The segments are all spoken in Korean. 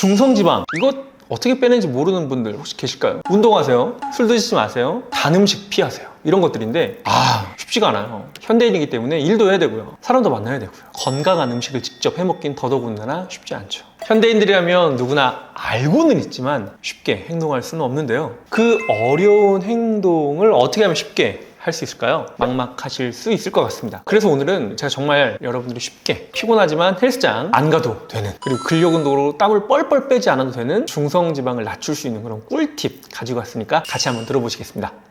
중성지방 이거 어떻게 빼는지 모르는 분들 혹시 계실까요? 운동하세요. 술 드시지 마세요. 단 음식 피하세요. 이런 것들인데 아 쉽지가 않아요. 현대인이기 때문에 일도 해야 되고요. 사람도 만나야 되고요. 건강한 음식을 직접 해먹긴 더더군다나 쉽지 않죠. 현대인들이라면 누구나 알고는 있지만 쉽게 행동할 수는 없는데요. 그 어려운 행동을 어떻게 하면 쉽게 할 수 있을까요? 막막하실 수 있을 것 같습니다. 그래서 오늘은 제가 정말 여러분들이 쉽게 피곤하지만 헬스장 안 가도 되는 그리고 근력 운동으로 땀을 뻘뻘 빼지 않아도 되는 중성 지방을 낮출 수 있는 그런 꿀팁 가지고 왔으니까 같이 한번 들어보시겠습니다.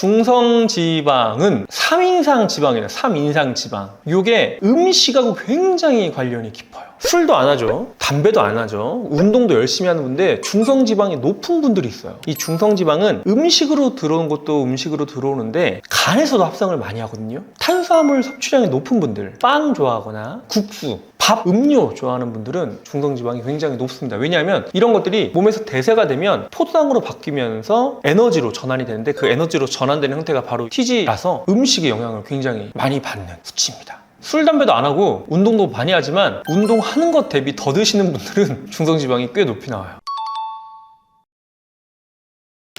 중성 지방은 3인상 지방이에요. 3인상 지방. 이게 음식하고 굉장히 관련이 깊어요. 술도 안 하죠. 담배도 안 하죠. 운동도 열심히 하는 분데 중성 지방이 높은 분들이 있어요. 이 중성 지방은 음식으로 들어오는 것도 음식으로 들어오는데 간에서도 합성을 많이 하거든요. 탄수화물 섭취량이 높은 분들, 빵 좋아하거나 국수, 밥, 음료 좋아하는 분들은 중성지방이 굉장히 높습니다. 왜냐하면 이런 것들이 몸에서 대세가 되면 포도당으로 바뀌면서 에너지로 전환이 되는데 그 에너지로 전환되는 형태가 바로 TG라서 음식의 영향을 굉장히 많이 받는 수치입니다. 술, 담배도 안 하고 운동도 많이 하지만 운동하는 것 대비 더 드시는 분들은 중성지방이 꽤 높이 나와요.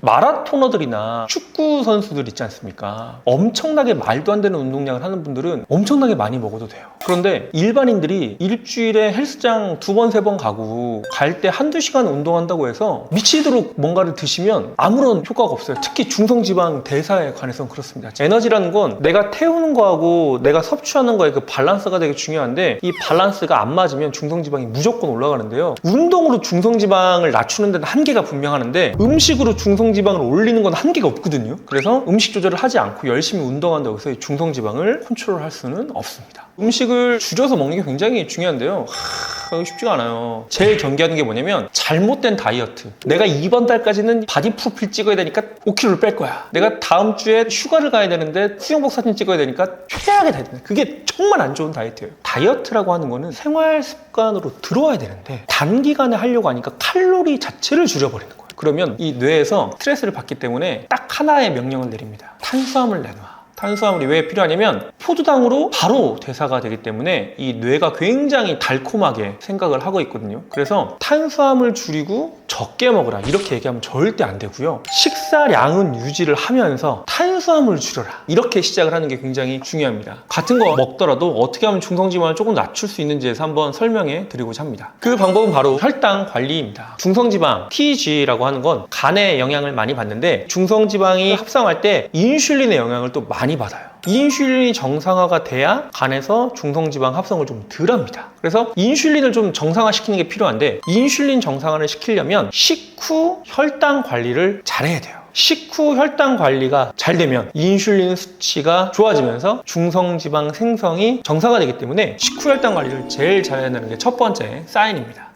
마라토너들이나 축구 선수들 있지 않습니까? 엄청나게 말도 안 되는 운동량을 하는 분들은 엄청나게 많이 먹어도 돼요. 그런데 일반인들이 일주일에 헬스장 두 번, 세 번 가고 갈 때 한두 시간 운동한다고 해서 미치도록 뭔가를 드시면 아무런 효과가 없어요. 특히 중성지방 대사에 관해서는 그렇습니다. 에너지라는 건 내가 태우는 거하고 내가 섭취하는 거의 그 밸런스가 되게 중요한데 이 밸런스가 안 맞으면 중성지방이 무조건 올라가는데요. 운동으로 중성지방을 낮추는 데는 한계가 분명하는데 음식으로 중성 중성지방을 올리는 건 한계가 없거든요. 그래서 음식 조절을 하지 않고 열심히 운동한다고 해서 이 중성지방을 컨트롤할 수는 없습니다. 음식을 줄여서 먹는 게 굉장히 중요한데요. 하, 쉽지가 않아요. 제일 경계하는 게 뭐냐면 잘못된 다이어트. 내가 이번 달까지는 바디 프로필 찍어야 되니까 5kg를 뺄 거야. 내가 다음 주에 휴가를 가야 되는데 수영복 사진 찍어야 되니까 최악의 다이어트. 그게 정말 안 좋은 다이어트예요. 다이어트라고 하는 거는 생활 습관으로 들어와야 되는데 단기간에 하려고 하니까 칼로리 자체를 줄여버리는 거예요. 그러면 이 뇌에서 스트레스를 받기 때문에 딱 하나의 명령을 내립니다. 탄수화물 내놔. 탄수화물이 왜 필요하냐면 포도당으로 바로 대사가 되기 때문에 이 뇌가 굉장히 달콤하게 생각을 하고 있거든요. 그래서 탄수화물 줄이고 적게 먹으라 이렇게 얘기하면 절대 안 되고요. 식사 량은 유지를 하면서 탄수화물 줄여라 이렇게 시작을 하는 게 굉장히 중요합니다. 같은 거 먹더라도 어떻게 하면 중성지방을 조금 낮출 수 있는지에서 한번 설명해 드리고자 합니다. 그 방법은 바로 혈당 관리입니다. 중성지방 TG라고 하는 건 간에 영향을 많이 받는데 중성지방이 합성할 때 인슐린의 영향을 또 많이 받아요. 인슐린이 정상화가 돼야 간에서 중성지방 합성을 좀 덜합니다. 그래서 인슐린을 좀 정상화시키는 게 필요한데 인슐린 정상화를 시키려면 식후 혈당 관리를 잘해야 돼요. 식후 혈당 관리가 잘 되면 인슐린 수치가 좋아지면서 중성지방 생성이 정상화 되기 때문에 식후 혈당 관리를 제일 잘해야 되는 게 첫 번째 사인입니다.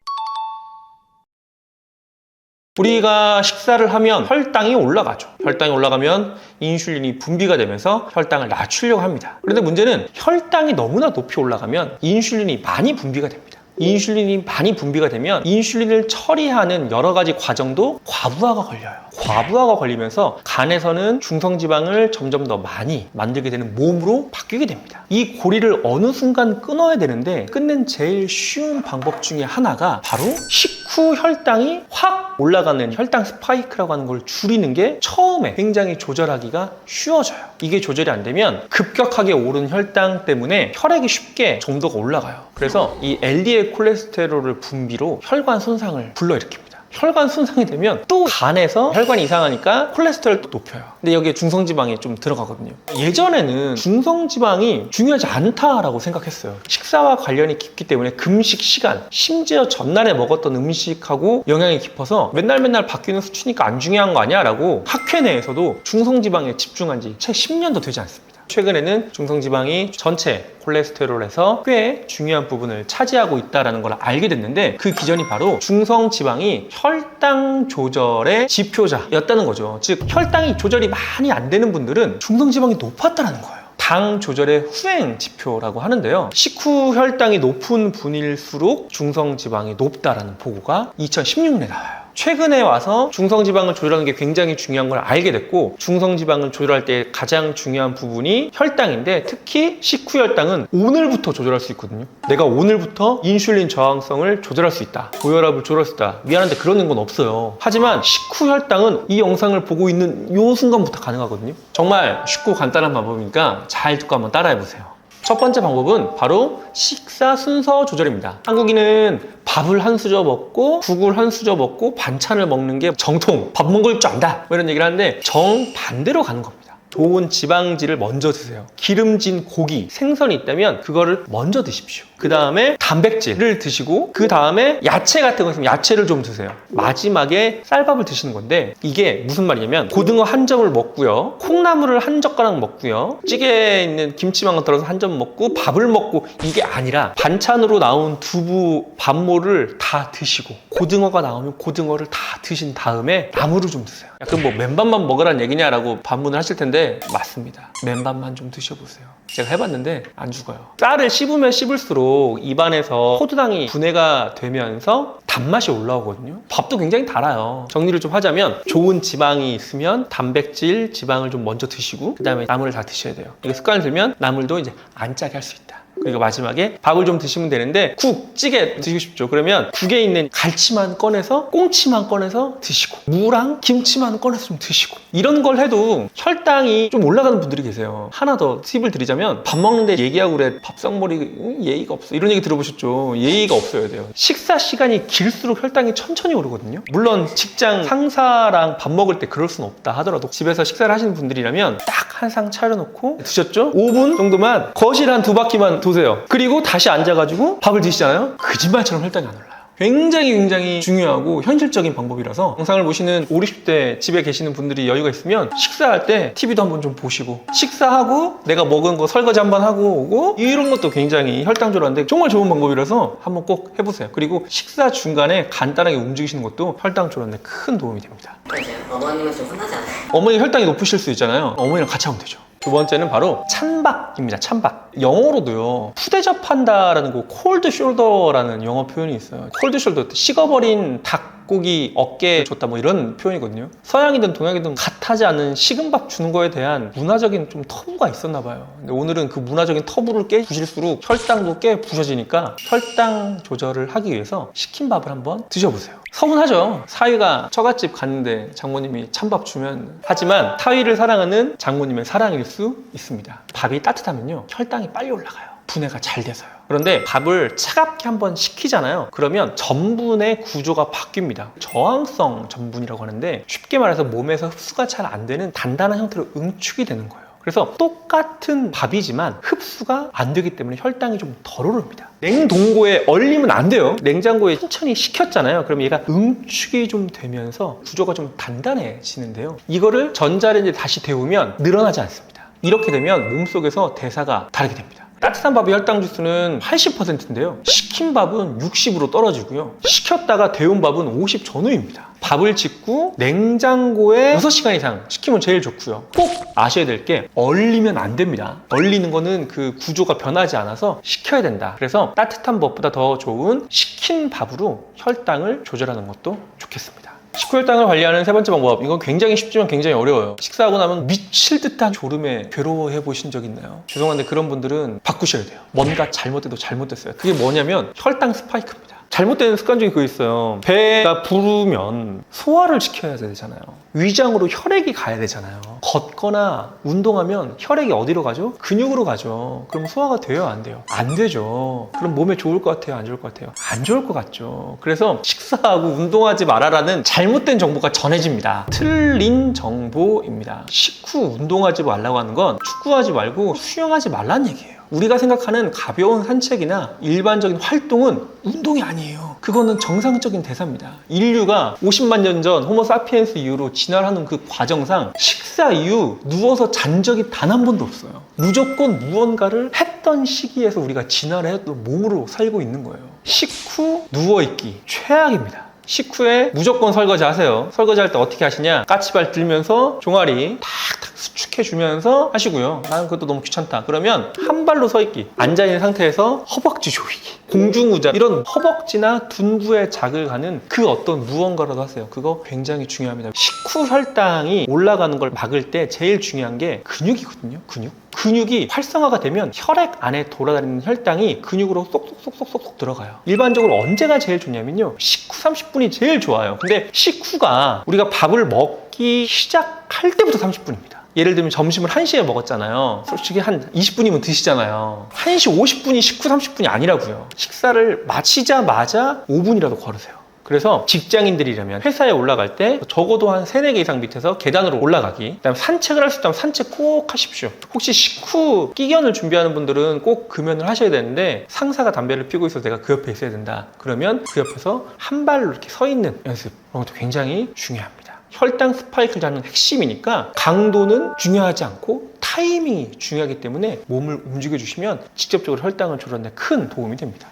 우리가 식사를 하면 혈당이 올라가죠. 혈당이 올라가면 인슐린이 분비가 되면서 혈당을 낮추려고 합니다. 그런데 문제는 혈당이 너무나 높이 올라가면 인슐린이 많이 분비가 됩니다. 인슐린이 많이 분비가 되면 인슐린을 처리하는 여러 가지 과정도 과부하가 걸려요. 과부하가 걸리면서 간에서는 중성지방을 점점 더 많이 만들게 되는 몸으로 바뀌게 됩니다. 이 고리를 어느 순간 끊어야 되는데 끊는 제일 쉬운 방법 중에 하나가 바로 식후 혈당이 확 올라가는 혈당 스파이크라고 하는 걸 줄이는 게 처음에 굉장히 조절하기가 쉬워져요. 이게 조절이 안 되면 급격하게 오른 혈당 때문에 혈액이 쉽게 점도가 올라가요. 그래서 이 LDL 콜레스테롤을 분비로 혈관 손상을 불러일으킵니다. 혈관 손상이 되면 또 간에서 혈관이 이상하니까 콜레스테롤도 높여요. 근데 여기에 중성지방이 좀 들어가거든요. 예전에는 중성지방이 중요하지 않다라고 생각했어요. 식사와 관련이 깊기 때문에 금식 시간, 심지어 전날에 먹었던 음식하고 영향이 깊어서 맨날 맨날 바뀌는 수치니까 안 중요한 거 아니야? 라고 학회 내에서도 중성지방에 집중한 지 채 10년도 되지 않습니다. 최근에는 중성지방이 전체 콜레스테롤에서 꽤 중요한 부분을 차지하고 있다는 걸 알게 됐는데 그 기전이 바로 중성지방이 혈당 조절의 지표자였다는 거죠. 즉 혈당이 조절이 많이 안 되는 분들은 중성지방이 높았다는 거예요. 당 조절의 후행 지표라고 하는데요. 식후 혈당이 높은 분일수록 중성지방이 높다라는 보고가 2016년에 나와요. 최근에 와서 중성지방을 조절하는 게 굉장히 중요한 걸 알게 됐고 중성지방을 조절할 때 가장 중요한 부분이 혈당인데 특히 식후 혈당은 오늘부터 조절할 수 있거든요. 내가 오늘부터 인슐린 저항성을 조절할 수 있다. 고혈압을 조절할 수 있다. 미안한데 그러는 건 없어요. 하지만 식후 혈당은 이 영상을 보고 있는 이 순간부터 가능하거든요. 정말 쉽고 간단한 방법이니까 잘 듣고 한번 따라해 보세요. 첫 번째 방법은 바로 식사 순서 조절입니다. 한국인은 밥을 한 수저 먹고 국을 한 수저 먹고 반찬을 먹는 게 정통 밥 먹을 줄 안다 뭐 이런 얘기를 하는데 정 반대로 가는 겁니다. 좋은 지방질을 먼저 드세요. 기름진 고기, 생선이 있다면 그거를 먼저 드십시오. 그 다음에 단백질을 드시고 그 다음에 야채 같은 거 있으면 야채를 좀 드세요. 마지막에 쌀밥을 드시는 건데 이게 무슨 말이냐면 고등어 한 점을 먹고요. 콩나물을 한 젓가락 먹고요. 찌개에 있는 김치만 들어서 한 점 먹고 밥을 먹고 이게 아니라 반찬으로 나온 두부 밥모를 다 드시고 고등어가 나오면 고등어를 다 드신 다음에 나물을 좀 드세요. 야, 그럼 뭐 맨밥만 먹으라는 얘기냐라고 반문을 하실 텐데 맞습니다. 맨밥만 좀 드셔보세요. 제가 해봤는데 안 죽어요. 쌀을 씹으면 씹을수록 입안에서 포도당이 분해가 되면서 단맛이 올라오거든요. 밥도 굉장히 달아요. 정리를 좀 하자면 좋은 지방이 있으면 단백질, 지방을 좀 먼저 드시고 그 다음에 나물을 다 드셔야 돼요. 이게 습관을 들면 나물도 이제 안 짜게 할 수 있다. 그리고 마지막에 밥을 좀 드시면 되는데 국, 찌개 드시고 싶죠. 그러면 국에 있는 갈치만 꺼내서 꽁치만 꺼내서 드시고 무랑 김치만 꺼내서 좀 드시고 이런 걸 해도 혈당이 좀 올라가는 분들이 계세요. 하나 더 팁을 드리자면 밥 먹는데 얘기하고 그래 밥상머리 음, 예의가 없어 이런 얘기 들어보셨죠? 예의가 없어야 돼요. 식사 시간이 길수록 혈당이 천천히 오르거든요. 물론 직장 상사랑 밥 먹을 때 그럴 수는 없다 하더라도 집에서 식사를 하시는 분들이라면 딱 한 상 차려놓고 드셨죠? 5분 정도만 거실 한 두 바퀴만 도 세요. 그리고 다시 앉아가지고 밥을 드시잖아요. 거짓말처럼 혈당이 안 올라요. 굉장히 굉장히 중요하고 현실적인 방법이라서 영상을 보시는 5, 60대 집에 계시는 분들이 여유가 있으면 식사할 때 TV도 한번 좀 보시고 식사하고 내가 먹은 거 설거지 한번 하고 오고 이런 것도 굉장히 혈당 조절하는데 정말 좋은 방법이라서 한번 꼭 해보세요. 그리고 식사 중간에 간단하게 움직이시는 것도 혈당 조절에 큰 도움이 됩니다. 또 이제 어머님은 좀 혼나지 않아요? 어머니 혈당이 높으실 수 있잖아요. 어머니랑 같이 하면 되죠. 두 번째는 바로 찬박입니다. 찬박. 영어로도요. 푸대접한다라는 거 콜드 숄더라는 영어 표현이 있어요. 콜드 숄더 식어버린 닭 고기 어깨에 줬다 뭐 이런 표현이거든요. 서양이든 동양이든 같하지 않은 식은 밥 주는 거에 대한 문화적인 좀 터부가 있었나 봐요. 근데 오늘은 그 문화적인 터부를 깨 부실수록 혈당도 꽤 부셔지니까 혈당 조절을 하기 위해서 시킨 밥을 한번 드셔보세요. 서운하죠. 사위가 처갓집 갔는데 장모님이 찬밥 주면 하지만 사위를 사랑하는 장모님의 사랑일 수 있습니다. 밥이 따뜻하면요 혈당이 빨리 올라가요. 분해가 잘 돼서요. 그런데 밥을 차갑게 한번 식히잖아요. 그러면 전분의 구조가 바뀝니다. 저항성 전분이라고 하는데 쉽게 말해서 몸에서 흡수가 잘 안 되는 단단한 형태로 응축이 되는 거예요. 그래서 똑같은 밥이지만 흡수가 안 되기 때문에 혈당이 좀 덜 오릅니다. 냉동고에 얼리면 안 돼요. 냉장고에 천천히 식혔잖아요. 그럼 얘가 응축이 좀 되면서 구조가 좀 단단해지는데요. 이거를 전자레인지에 다시 데우면 늘어나지 않습니다. 이렇게 되면 몸속에서 대사가 다르게 됩니다. 따뜻한 밥의 혈당 지수는 80%인데요. 식힌 밥은 60으로 떨어지고요. 식혔다가 데운 밥은 50 전후입니다. 밥을 짓고 냉장고에 6시간 이상 식히면 제일 좋고요. 꼭 아셔야 될 게 얼리면 안 됩니다. 얼리는 거는 그 구조가 변하지 않아서 식혀야 된다. 그래서 따뜻한 밥보다 더 좋은 식힌 밥으로 혈당을 조절하는 것도 좋겠습니다. 식후혈당을 관리하는 세 번째 방법. 이건 굉장히 쉽지만 굉장히 어려워요. 식사하고 나면 미칠 듯한 졸음에 괴로워해 보신 적 있나요? 죄송한데 그런 분들은 바꾸셔야 돼요. 뭔가 잘못돼도 잘못됐어요. 그게 뭐냐면 혈당 스파이크입니다 잘못된 습관 중에 그거 있어요. 배가 부르면 소화를 시켜야 되잖아요. 위장으로 혈액이 가야 되잖아요. 걷거나 운동하면 혈액이 어디로 가죠? 근육으로 가죠. 그럼 소화가 돼요? 안 돼요? 안 되죠. 그럼 몸에 좋을 것 같아요? 안 좋을 것 같아요? 안 좋을 것 같죠. 그래서 식사하고 운동하지 말아라는 잘못된 정보가 전해집니다. 틀린 정보입니다. 식후 운동하지 말라고 하는 건 축구하지 말고 수영하지 말라는 얘기예요 우리가 생각하는 가벼운 산책이나 일반적인 활동은 운동이 아니에요. 그거는 정상적인 대사입니다. 인류가 50만 년 전 호모사피엔스 이후로 진화하는 그 과정상 식사 이후 누워서 잔 적이 단 한 번도 없어요. 무조건 무언가를 했던 시기에서 우리가 진화를 했던 몸으로 살고 있는 거예요. 식후 누워있기 최악입니다. 식후에 무조건 설거지 하세요. 설거지 할 때 어떻게 하시냐? 까치발 들면서 종아리 탁탁 수축해 주면서 하시고요. 나는 그것도 너무 귀찮다. 그러면 한 발로 서 있기. 앉아 있는 상태에서 허벅지 조이기. 공중우자 이런 허벅지나 둔부에 자극을 가는 그 어떤 무언가라도 하세요. 그거 굉장히 중요합니다. 식후 혈당이 올라가는 걸 막을 때 제일 중요한 게 근육이거든요. 근육. 근육이 활성화가 되면 혈액 안에 돌아다니는 혈당이 근육으로 쏙쏙쏙쏙쏙 들어가요. 일반적으로 언제가 제일 좋냐면요. 식후 30분이 제일 좋아요. 근데 식후가 우리가 밥을 먹기 시작할 때부터 30분입니다. 예를 들면 점심을 1시에 먹었잖아요. 솔직히 한 20분이면 드시잖아요. 1시 50분이 식후 30분이 아니라고요. 식사를 마치자마자 5분이라도 걸으세요. 그래서 직장인들이라면 회사에 올라갈 때 적어도 한 3, 4개 이상 밑에서 계단으로 올라가기 그다음에 산책을 할 수 있다면 산책 꼭 하십시오. 혹시 식후 끼견을 준비하는 분들은 꼭 금연을 하셔야 되는데 상사가 담배를 피우고 있어서 내가 그 옆에 있어야 된다. 그러면 그 옆에서 한 발로 이렇게 서 있는 연습 이런 것도 굉장히 중요합니다. 혈당 스파이크를 잡는 핵심이니까 강도는 중요하지 않고 타이밍이 중요하기 때문에 몸을 움직여 주시면 직접적으로 혈당을 조절하는 데 큰 도움이 됩니다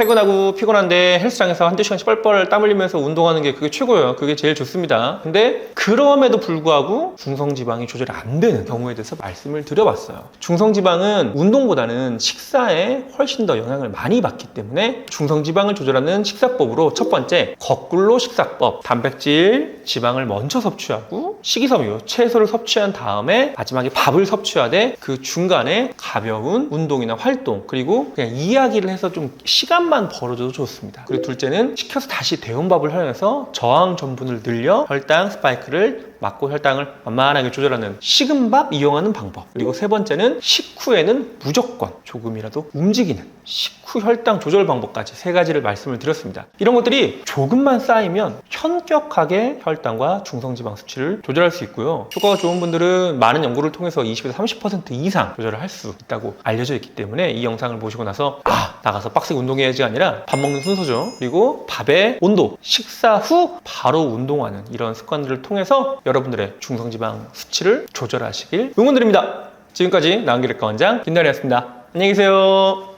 퇴근하고 피곤한데 헬스장에서 한두 시간씩 뻘뻘 땀 흘리면서 운동하는 게 그게 최고예요. 그게 제일 좋습니다. 근데 그럼에도 불구하고 중성지방이 조절이 안 되는 경우에 대해서 말씀을 드려봤어요. 중성지방은 운동보다는 식사에 훨씬 더 영향을 많이 받기 때문에 중성지방을 조절하는 식사법으로 첫 번째 거꾸로 식사법. 단백질, 지방을 먼저 섭취하고 식이섬유, 채소를 섭취한 다음에 마지막에 밥을 섭취하되 그 중간에 가벼운 운동이나 활동 그리고 그냥 이야기를 해서 좀 시간 만 벌어줘도 좋습니다. 그리고 둘째는 시켜서 다시 데운 밥을 활용해서 저항 전분을 늘려 혈당 스파이크를 막고 혈당을 만만하게 조절하는 식은 밥 이용하는 방법. 그리고 세 번째는 식후에는 무조건 조금이라도 움직이는 식후 혈당 조절 방법까지 세 가지를 말씀을 드렸습니다. 이런 것들이 조금만 쌓이면 현격하게 혈당과 중성지방 수치를 조절할 수 있고요. 효과가 좋은 분들은 많은 연구를 통해서 20에서 30% 이상 조절을 할 수 있다고 알려져 있기 때문에 이 영상을 보시고 나서 아 나가서 빡세게 운동해야지 가 아니라 밥 먹는 순서죠. 그리고 밥의 온도, 식사 후 바로 운동하는 이런 습관들을 통해서 여러분들의 중성지방 수치를 조절하시길 응원드립니다. 지금까지 나은기력과 원장 김나리였습니다. 안녕히 계세요.